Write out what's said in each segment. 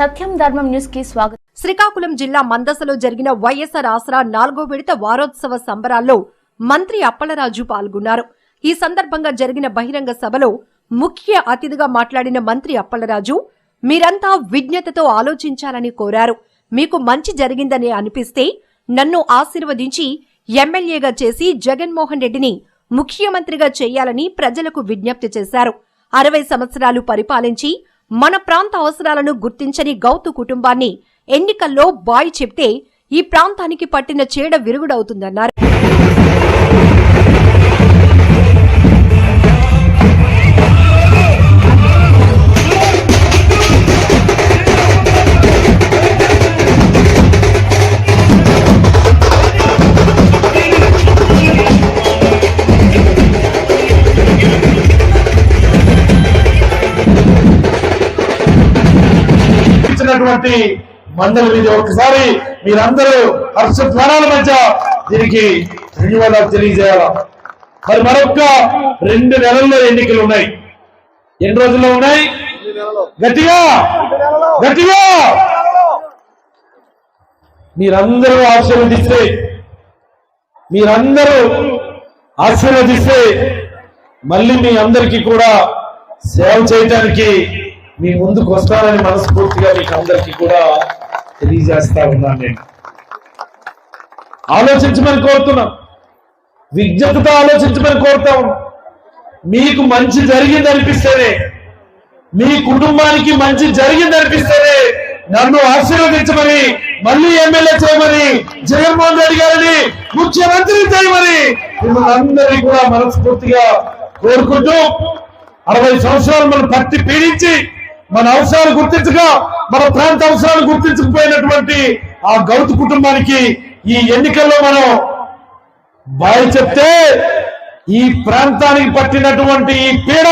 సత్యం ధర్మం న్యూస్కి స్వాగతం. శ్రీకాకుళం జిల్లా మందసలో జరిగిన వైఎస్ఆర్ ఆసరా నాలుగో విడత వారోత్సవ సంబరాల్లో మంత్రి అప్పలరాజు పాల్గొన్నారు. ఈ సందర్భంగా జరిగిన బహిరంగ సభలో ముఖ్య అతిథిగా మాట్లాడిన మంత్రి అప్పలరాజు మీరంతా విజ్ఞతతో ఆలోచించాలని కోరారు. మీకు మంచి జరిగిందని అనిపిస్తే నన్ను ఆశీర్వదించి ఎమ్మెల్యేగా చేసి జగన్మోహన్ రెడ్డిని ముఖ్యమంత్రిగా చేయాలని ప్రజలకు విజ్ఞప్తి చేశారు. అరవై సంవత్సరాలు పరిపాలించి మన ప్రాంత అవసరాలను గుర్తించని గౌతు కుటుంబాన్ని ఎన్నికల్లో బాయ్ చెప్తే ఈ ప్రాంతానికి పట్టిన చీడ విరుగుడవుతుందన్నారు. చేసినటువంటి మండలి మీద ఒకసారి మీరందరూ హర్ష ధ్వనాల మధ్య దీనికి ధన్యవాదాలు తెలియజేయాల? మరి మరొక రెండు నెలల్లో ఎన్నికలు ఉన్నాయి. ఎన్ని రోజుల్లో ఉన్నాయి? గట్టిగా? గట్టిగా? మీరందరూ ఆశీర్వదిస్తే మీరందరూ ఆశీర్వదిస్తే మళ్ళీ మీ అందరికీ కూడా సేవ చేయటానికి మీ ముందుకు వస్తానని మనస్ఫూర్తిగా మీకు అందరికీ కూడా తెలియజేస్తా ఉన్నాను నేను. ఆలోచించమని కోరుతున్నాం. విజ్ఞతతో ఆలోచించమని కోరుతా మీకు మంచి జరిగింది అనిపిస్తేనే మీ కుటుంబానికి మంచి జరిగింది అనిపిస్తేనే నన్ను ఆశీర్వదించమని మళ్ళీ ఎమ్మెల్యే చేయమని జగన్మోహన్ రెడ్డి గారిని ముఖ్యమంత్రి చేయమని మిమ్మల్ని అందరినీ కూడా మనస్ఫూర్తిగా కోరుకుంటూ అరవై సంవత్సరాలు మనం పట్టి పీడించి మన అవసరాలు గుర్తించగా మన ప్రాంత అవసరాలు గుర్తించకపోయినటువంటి ఆ గౌతు కుటుంబానికి ఈ ఎన్నికల్లో మనం బాయ్ చెప్తే ఈ ప్రాంతానికి పట్టినటువంటి ఈ పీడ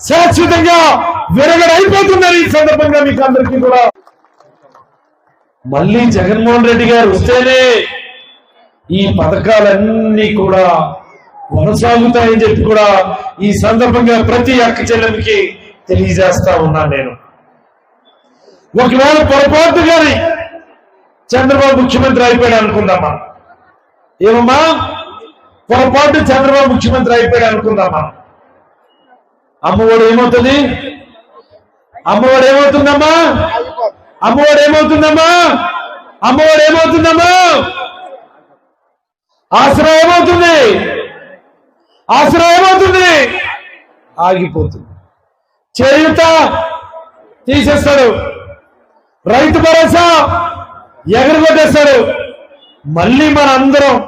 శాశ్వతంగా విరగడైపోతుందని ఈ సందర్భంగా మీకు అందరికీ కూడా. మళ్ళీ జగన్మోహన్ రెడ్డి గారు వస్తేనే ఈ పథకాలన్నీ కూడా కొనసాగుతాయని చెప్పి కూడా ఈ సందర్భంగా ప్రతి అక్క చెల్లెలకి తెలియజేస్తా ఉన్నాను నేను. ఒకవేళ పొరపాటు గాని చంద్రబాబు ముఖ్యమంత్రి అయిపోయాడు అనుకుందామా? ఏమమ్మా? పొరపాటు చంద్రబాబు ముఖ్యమంత్రి అయిపోయాడు అనుకుందామా? అమ్మఒడు ఏమవుతుంది అమ్మఒడు ఏమవుతుందమ్మా అమ్మఒడు ఏమవుతుందమ్మా అమ్మఒడు ఏమవుతుందమ్మా ఆసరా ఏమవుతుంది ఆసరా ఏమవుతుంది ఆగిపోతుంది. చేయుత తీసేస్తాడు. రైతు భరోసా ఎగరగొట్టేస్తాడు. మళ్ళీ మన అందరం